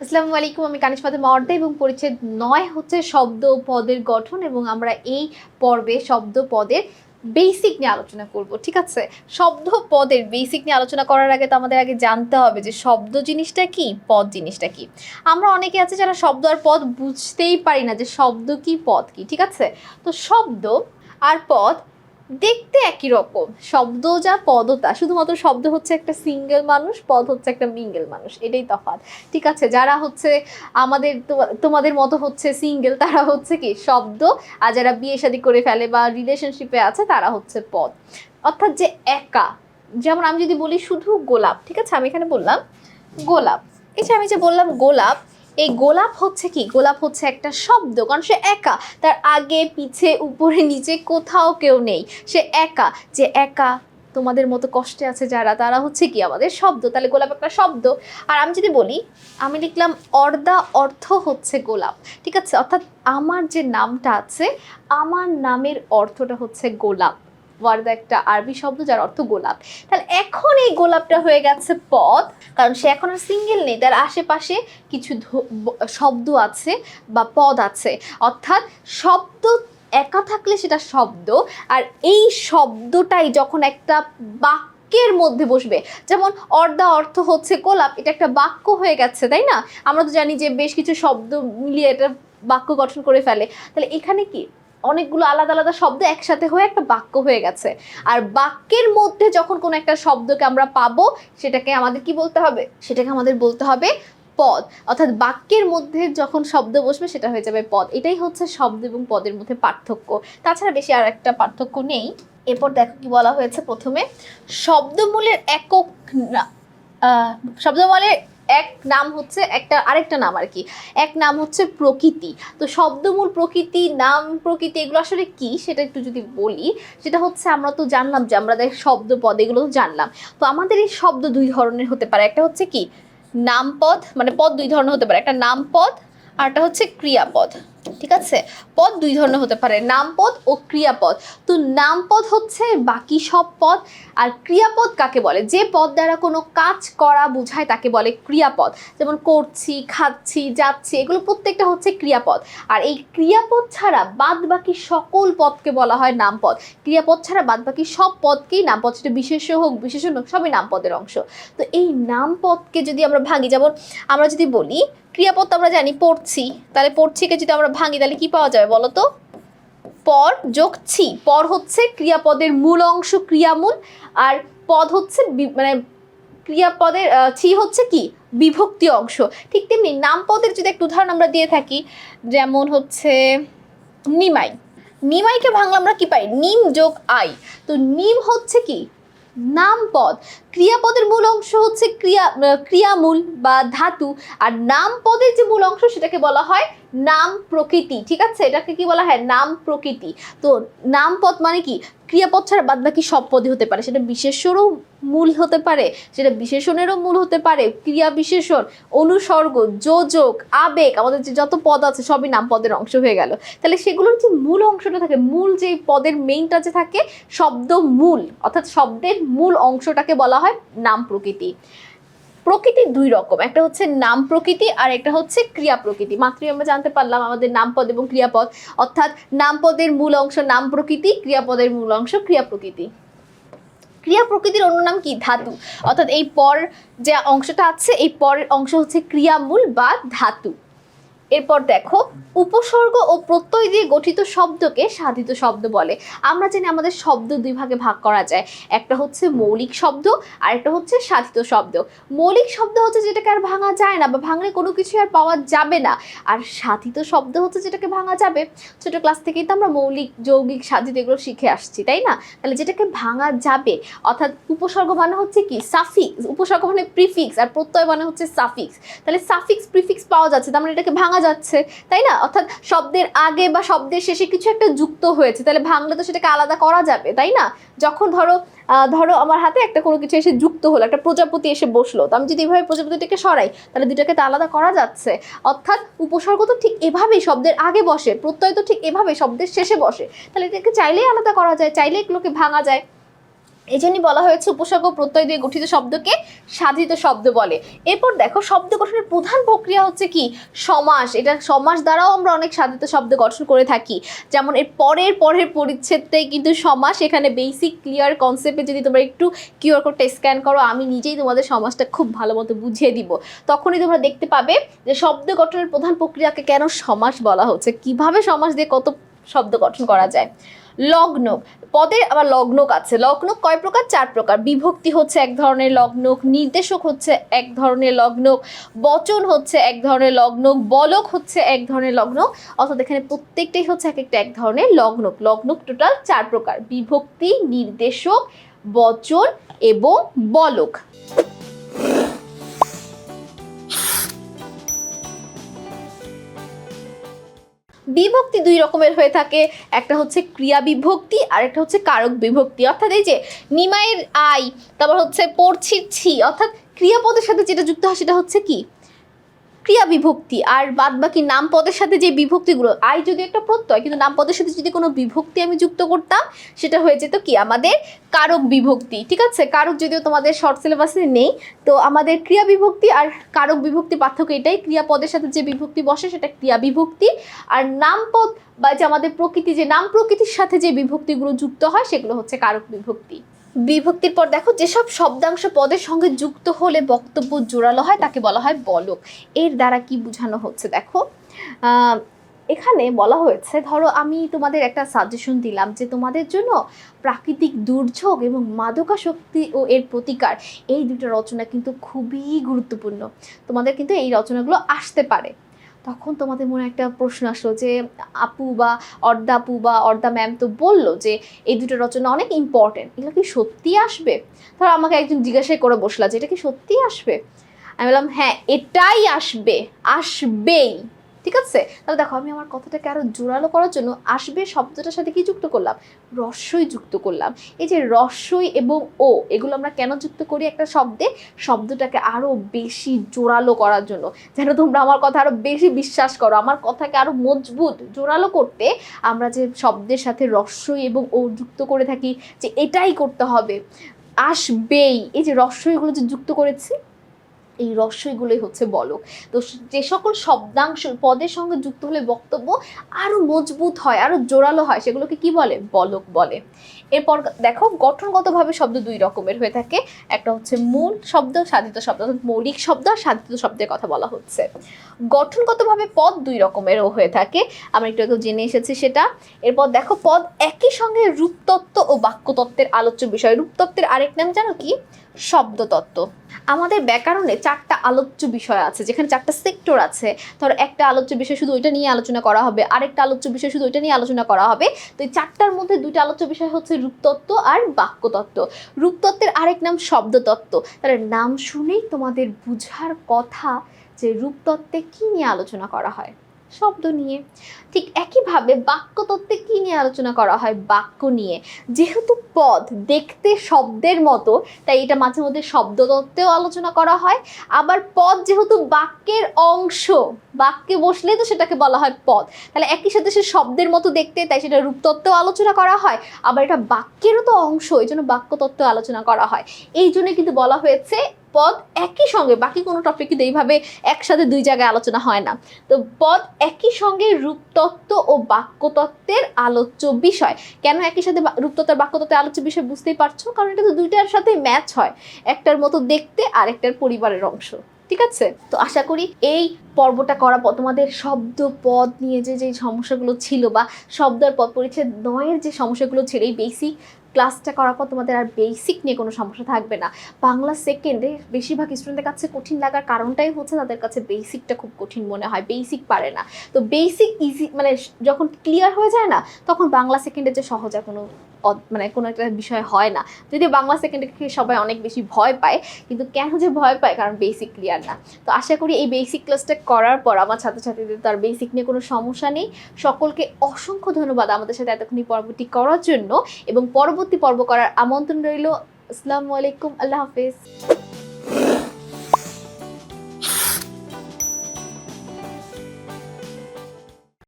আসসালামু আলাইকুম, আমি কানিশ ফাতেমা এবং পরিচ্ছেদ নয় হচ্ছে শব্দ পদের গঠন এবং আমরা এই পর্বে শব্দ পদের বেসিক নিয়ে আলোচনা করব, ঠিক আছে? শব্দ পদের বেসিক নিয়ে আলোচনা করার আগে তো আমাদের আগে জানতে হবে যে শব্দ জিনিসটা কি, পদ জিনিসটা কি? আমরা অনেকে আছে যারা শব্দ আর পদ বুঝতেই পারি না যে শব্দ কি, পদ কি, ঠিক আছে? তো শব্দ আর পদ দেখতে একই রকম। শব্দ যা পদও তা। শুধুমাত্র শব্দ হচ্ছে একটা সিঙ্গেল মানুষ, পদ হচ্ছে একটা মিঙ্গেল মানুষ। এটাই তফাৎ। ঠিক আছে, যারা হচ্ছে আমাদের তোমাদের মতো হচ্ছে সিঙ্গেল তারা হচ্ছে কি? শব্দ। আর যারা বিয়ে শাদী করে ফেলে বা রিলেশনশিপে আছে, তারা হচ্ছে পদ। অর্থাৎ যে একা, যেমন আমি যদি বলি শুধু গোলাপ, ঠিক আছে? আমি এখানে বললাম গোলাপ। এই যে আমি যে বললাম গোলাপ এই গোলাপ হচ্ছে কি? গোলাপ হচ্ছে একটা শব্দ, কারণ সে একা। তার আগে, পিছে, উপরে, নিচে কোথাও কেউ নেই। সে একা। যে একা তোমাদের মতো কষ্টে আছে যারা, তারা হচ্ছে কি? আমাদের শব্দ। তাহলে গোলাপ একটা শব্দ। আর আমি যদি বলি, আমি লিখলাম, অর্দা অর্থ হচ্ছে গোলাপ। ঠিক আছে? অর্থাৎ আমার যে নামটা আছে, আমার নামের অর্থটা হচ্ছে গোলাপ। ওয়ার্দা একটা আরবি শব্দ যার অর্থ গোলাপ। তাহলে এখন এই গোলাপটা হয়ে গেছে পদ কারণ সে এখন আর সিঙ্গেল নেই, তার আশেপাশে কিছু শব্দ আছে বা পদ আছে। অর্থাৎ শব্দ একা থাকলে সেটা শব্দ, আর এই শব্দটাই যখন একটা বাক্যের মধ্যে বসবে, যেমন অর্ধা অর্থ হচ্ছে গোলাপ, এটা একটা বাক্য হয়ে গেছে, তাই না? আমরা তো জানি যে বেশ কিছু শব্দ মিলিয়ে এটা বাক্য গঠন করে ফেলে। তাহলে এখানে কি? অনেকগুলো আলাদা আলাদা শব্দ একসাথে হয়ে একটা বাক্য হয়ে গেছে। আর বাক্যের মধ্যে যখন কোনো একটা শব্দকে আমরা পাবো, সেটাকে আমাদের কি বলতে হবে? সেটাকে আমাদের বলতে হবে পদ। অর্থাৎ বাক্যের মধ্যে যখন শব্দ বসবে, সেটা হয়ে যাবে পদ। এটাই হচ্ছে শব্দ এবং পদের মধ্যে পার্থক্য। তাছাড়া বেশি আর একটা পার্থক্য নেই। এরপর দেখো কি বলা হয়েছে প্রথমে। শব্দমূলের একক শব্দমূলের এক নাম হচ্ছে একটা, আরেকটা নাম আর কি। এক নাম হচ্ছে প্রকৃতি। তো শব্দমূল প্রকৃতি, নাম প্রকৃতি, এগুলো আসলে কি সেটা একটু যদি বলি, সেটা হচ্ছে আমরা তো জানলাম যে আমরা শব্দ পদ, এগুলো জানলাম। তো আমাদের এই শব্দ দুই ধরনের হতে পারে। একটা হচ্ছে কি নামপদ মানে পদ দুই ধরনের হতে পারে। একটা নামপদ আর একটা হচ্ছে ক্রিয়াপদ, ঠিক আছে? পদ দুই ধরনের হতে পারে, নামপদ ও ক্রিয়াপদ। তো নামপদ হচ্ছে বাকি সব পদ, আর ক্রিয়াপদ কাকে বলে? যে পদ দ্বারা কোনো কাজ করা বোঝায় তাকে বলে ক্রিয়াপদ। যেমন করছি, খাচ্ছি, যাচ্ছি, এগুলো প্রত্যেকটা হচ্ছে ক্রিয়াপদ। আর এই ক্রিয়াপদ ছাড়া বাদ বাকি সকল পদকে বলা হয় নামপদ। ক্রিয়াপদ ছাড়া বাদ বাকি সব পদকেই নামপদ, সেটা বিশেষ হোক বিশেষণ হোক সবই নামপদের অংশ। তো এই নামপদকে যদি আমরা ভাঙি, যেমন আমরা যদি বলি ক্রিয়াপদ আমরা জানি পড়ছি। তাহলে পড়ছিকে যদি আমরা ভাঙি, তাহলে কি পাওয়া যাবে বলো তো পর যোগ ছি। পর হচ্ছে ক্রিয়াপদের মূল অংশ ক্রিয়ামূল, আর পদ হচ্ছে মানে ক্রিয়াপদের ছি হচ্ছে কি? বিভক্তি অংশ। ঠিক তেমনি নামপদের যদি একটা উদাহরণ আমরা দিয়ে থাকি, যেমন হচ্ছে নিমাই। নিমাইকে ভাঙলে আমরা কি পাই? নিম যোগ আই। তো নিম হচ্ছে কি? নামপদ ক্রিয়াপদের মূল অংশ হচ্ছে ক্রিয়া ক্রিয়ামূল বা ধাতু। আর নাম পদের যে মূল অংশ সেটাকে বলা হয় নাম প্রকৃতি, ঠিক আছে? এটাকে কি বলা হয়? নাম প্রকৃতি। তো নামপদ মানে কি? ক্রিয়াপদ ছাড়া বাদ বাকি সব পদই হতে পারে। সেটা বিশেষ্যরও মূল হতে পারে, সেটা বিশেষণেরও মূল হতে পারে। ক্রিয়া বিশেষণ, অনুসর্গ, যোজক, আবেগ, আমাদের যে যত পদ আছে সবই নাম পদের অংশ হয়ে গেল। তাহলে সেগুলোর যে মূল অংশটা থাকে, মূল যে পদের মেইনটা যে থাকে, শব্দ মূল, অর্থাৎ শব্দের মূল অংশটাকে বলা হয় নাম প্রকৃতি। প্রকৃতি দুই রকম, একটা হচ্ছে নাম প্রকৃতি আর একটা হচ্ছে ক্রিয়া প্রকৃতি। মাত্রই আমরা জানতে পারলাম আমাদের নামপদ এবং ক্রিয়াপদ অর্থাৎ নামপদের মূল অংশ নাম প্রকৃতি ক্রিয়াপদের মূল অংশ ক্রিয়া প্রকৃতি। ক্রিয়া প্রকৃতির অন্য নাম কি? ধাতু। অর্থাৎ এই পর যে অংশটা আছে, এই পরের অংশ হচ্ছে ক্রিয়ামূল বা ধাতু। এরপর দেখো, উপসর্গ ও প্রত্যয় দিয়ে গঠিত শব্দকে সাধিত শব্দ বলে। আমরা জানি আমাদের শব্দ দুই ভাগে ভাগ করা যায়। একটা হচ্ছে মৌলিক শব্দ আর একটা হচ্ছে সাধিত শব্দ। মৌলিক শব্দ হচ্ছে যেটাকে আর ভাঙা যায় না বা ভাঙলে কোনো কিছু আর পাওয়া যাবে না। আর সাধিত শব্দ হচ্ছে যেটাকে ভাঙা যাবে। ছোট ক্লাস থেকেই তো আমরা মৌলিক, যৌগিক, সাধিত এগুলো শিখে আসছি, তাই না? তাহলে যেটাকে ভাঙা যাবে, অর্থাৎ উপসর্গ মানে হচ্ছে কি? সাফিক্স উপসর্গ মানে প্রিফিক্স আর প্রত্যয় মানে হচ্ছে সাফিক্স তাহলে সাফিক্স প্রিফিক্স পাওয়া যাচ্ছে, তার মানে এটাকে ভাঙা যাচ্ছে, তাই না? অর্থাৎ শব্দের আগে বা শব্দের শেষে কিছু একটা যুক্ত হয়েছে, তাহলে ভাঙলে তো সেটাকে আলাদা করা যাবে, তাই না? যখন ধরো ধরো আমার হাতে একটা কোনো কিছু এসে যুক্ত হলো, একটা প্রজাপতি এসে বসল, তো আমি যদি এভাবে প্রজাপতিটাকে সরাই, তাহলে দুটাকে তো আলাদা করা যাচ্ছে। অর্থাৎ উপসর্গ তো ঠিক এভাবেই শব্দের আগে বসে, প্রত্যয় তো ঠিক এভাবে শব্দের শেষে বসে, তাহলে এটাকে চাইলেই আলাদা করা যায় চাইলে এগুলোকে ভাঙা যায়। এই জন্যই বলা হয়েছে উপসর্গ প্রত্যয় দিয়ে গঠিত শব্দকে সাধিত শব্দ বলে। এরপর দেখো, শব্দ গঠনের প্রধান প্রক্রিয়া হচ্ছে কি? সমাস। এটা সমাস দ্বারাও আমরা অনেক সাধিত শব্দ গঠন করে থাকি। যেমন এর পরের পরের পরিচ্ছেদটাই কিন্তু সমাস, এখানে বেসিক ক্লিয়ার কনসেপ্টে যদি তোমরা একটু কিউআর কোডটা স্ক্যান করো, আমি নিজেই তোমাদের সমাজটা খুব ভালো মতো বুঝিয়ে দিব। তখনই তোমরা দেখতে পাবে যে শব্দ গঠনের প্রধান প্রক্রিয়াকে কেন সমাস বলা হচ্ছে? কীভাবে সমাস দিয়ে কত শব্দ গঠন করা যায়? লগ্ন পদে আবার লগ্নক আছে। লগ্নক কয় প্রকার? চার প্রকার। বিভক্তি হচ্ছে এক ধরনের লগ্নক, নির্দেশক হচ্ছে এক ধরনের লগ্নক, বচন হচ্ছে এক ধরনের লগ্নক, বলক হচ্ছে এক ধরনের লগ্নক। অর্থাৎ এখানে প্রত্যেকটাই হচ্ছে এক একটা এক ধরনের লগ্নক। লগ্নক টোটাল চার প্রকার। বিভক্তি, নির্দেশক, বচন এবং বলক। বিভক্তি দুই রকমের হয়ে থাকে। একটা হচ্ছে ক্রিয়া বিভক্তি, আর একটা হচ্ছে কারক বিভক্তি। অর্থাৎ এই যে নিমায়ের আই, তারপর হচ্ছে পড়ছির ছি, অর্থাৎ ক্রিয়াপদের সাথে যেটা যুক্ত হয় সেটা হচ্ছে কি? ক্রিয়া বিভক্তি আর বাদ বাকি নাম পদের সাথে যে বিভক্তিগুলো, আই যদি একটা প্রত্যয়, কিন্তু নাম পদের সাথে যদি কোনো বিভক্তি আমি যুক্ত করতাম, সেটা হয়ে যেত কি? আমাদের কারক বিভক্তি, ঠিক আছে? কারক যদিও তোমাদের শর্ট সিলেবাসে নেই, তো আমাদের ক্রিয়া বিভক্তি আর কারক বিভক্তি পার্থক্য এটাই। ক্রিয়াপদের সাথে যে বিভক্তি বসে, সেটা ক্রিয়া বিভক্তি। আর নামপদ বা যে আমাদের প্রকৃতি, যে নাম প্রকৃতির সাথে যে বিভক্তিগুলো যুক্ত হয়, সেগুলো হচ্ছে কারক বিভক্তি। বিভক্তির পর দেখো, যেসব শব্দাংশ পদের সঙ্গে যুক্ত হলে বক্তব্য জোরালো হয়, তাকে বলা হয় বলক। এর দ্বারা কি বোঝানো হচ্ছে? দেখো এখানে বলা হয়েছে, ধরো আমি তোমাদের একটা সাজেশন দিলাম যে তোমাদের জন্য প্রাকৃতিক দুর্যোগ এবং মাদকাশক্তি ও এর প্রতিকার, এই দুটো রচনা কিন্তু খুবই গুরুত্বপূর্ণ। তোমাদের কিন্তু এই রচনাগুলো আসতে পারে। তখন তোমাদের মনে একটা প্রশ্ন আসলো যে আপু বা অর্দা আপু বা অর্দা ম্যাম তো বলল যে এই দুটো রচনা অনেক ইম্পর্টেন্ট এগুলো কি সত্যি আসবে? ধরো আমাকে একজন জিজ্ঞাসা করে বসলা যে এটা কি সত্যি আসবে? আমি বললাম হ্যাঁ এটাই আসবে, আসবেই। ঠিক আছে? তাহলে দেখো, আমি আমার কথাটাকে আরও জোরালো করার জন্য আসবে শব্দটার সাথে কি যুক্ত করলাম? রস্যই যুক্ত করলাম। এই যে রস্যই এবং ও, এগুলো আমরা কেন যুক্ত করি একটা শব্দে? শব্দটাকে আরও বেশি জোরালো করার জন্য। যেন তোমরা আমার কথা আরও বেশি বিশ্বাস করো। আমার কথাকে আরও মজবুত, জোরালো করতে আমরা যে শব্দের সাথে রস্যই এবং ও যুক্ত করে থাকি, যে এটাই করতে হবে। আসবেই। এই যে রস্যইগুলো যে যুক্ত করেছি এই রস্যইগুলোই হচ্ছে বলক। তো যে সকল শব্দাংশ, পদের সঙ্গে যুক্ত হলে বক্তব্য আরও মজবুত হয়, আরও জোরালো হয়, সেগুলোকে কি বলে? বলক বলে। এরপর দেখো, গঠনগতভাবে শব্দ দুই রকমের হয়ে থাকে। একটা হচ্ছে মূল শব্দ, সাধিত শব্দ, অর্থাৎ মৌলিক শব্দ আর সাধিত শব্দের কথা বলা হচ্ছে। গঠনগতভাবে পদ দুই রকমেরও হয়ে থাকে। আমরা একটু আগে জেনে এসেছি সেটা। এরপর দেখো, পদ একই সঙ্গে রূপতত্ত্ব ও বাক্যতত্ত্বের আলোচ্য বিষয়। রূপতত্ত্বের আরেক নাম জানো কি? শব্দতত্ত্ব। আমাদের ব্যাকরণে চারটা আলোচ্য বিষয় আছে, যেখানে চারটা সেক্টর আছে। ধরো একটা আলোচ্য বিষয় শুধু ওইটা নিয়ে আলোচনা করা হবে, আরেকটা আলোচ্য বিষয় শুধু ওইটা নিয়ে আলোচনা করা হবে। তো এই চারটার মধ্যে দুইটা আলোচ্য বিষয় হচ্ছে রূপতত্ত্ব আর বাক্যতত্ত্ব। রূপতত্ত্বের আরেক নাম শব্দতত্ত্ব। তাহলে নাম শুনেই তোমাদের বুঝার কথা যে রূপতত্ত্বে কী নিয়ে আলোচনা করা হয়। শব্দ নিয়ে। ঠিক একইভাবে বাক্যতত্ত্বে কি নিয়ে আলোচনা করা হয়? বাক্য নিয়ে। যেহেতু পদ দেখতে শব্দের মতো, তাই এটা মাঝে মধ্যে শব্দতত্ত্বেও আলোচনা করা হয়। আবার পদ যেহেতু বাক্যের অংশ বাক্যে বসলেই তো সেটাকে বলা হয় পদ তাহলে একই সাথে সে শব্দের মতো দেখতে, তাই সেটা রূপতত্ত্বেও আলোচনা করা হয়, আবার এটা বাক্যেরও তো অংশ, এই জন্য বাক্যতত্ত্ব আলোচনা করা হয়। এই জন্য কিন্তু বলা হয়েছে পদ একই সঙ্গে, বাকি কোনো টপিক কিন্তু এইভাবে একসাথে দুই জায়গায় আলোচনা হয় না। তো পদ একই সঙ্গে রূপতত্ত্ব ও বাক্যতত্ত্বের আলোচ্য বিষয়। কেন একই সাথে রূপতত্ত্ব আর বাক্যতত্ত্বের আলোচ্য বিষয় বুঝতেই পারছ? কারণ এটা তো দুইটার সাথে ম্যাচ হয়। একটার মতো দেখতে আর একটার পরিবারের অংশ। ঠিক আছে? তো আশা করি এই পর্বটা করার পর তোমাদের শব্দ, পদ নিয়ে যে যে সমস্যাগুলো ছিল বা শব্দ আর পদ পরিচ্ছেদ নয়ের যে সমস্যাগুলো ছিল, এই বেসিক ক্লাসটা করার পর তোমাদের আর বেসিক নিয়ে কোনো সমস্যা থাকবে না। বাংলা সেকেন্ডে বেশিরভাগ স্টুডেন্টের কাছে কঠিন লাগার কারণটাই হচ্ছে তাদের কাছে বেসিকটা খুব কঠিন মনে হয় বেসিক পারে না। তো বেসিক ইজি মানে যখন ক্লিয়ার হয়ে যায় না, তখন বাংলা সেকেন্ডে যে সহজ আর কোনো মানে কোনো একটা বিষয় হয় না। যদিও বাংলা সেকেন্ডে সবাই অনেক বেশি ভয় পায়, কিন্তু কেন যে ভয় পায় কারণ বেসিক ক্লিয়ার না। তো আশা করি এই বেসিক ক্লাসটা করার পর আমার ছাত্রছাত্রীদের তার বেসিক নিয়ে কোনো সমস্যা নেই। সকলকে অসংখ্য ধন্যবাদ আমাদের সাথে এতক্ষণ পর্বটি করার জন্য এবং পরবর্তী পর্ব করার আমন্ত্রণ রইল। আসসালামু আলাইকুম, আল্লাহ হাফিজ।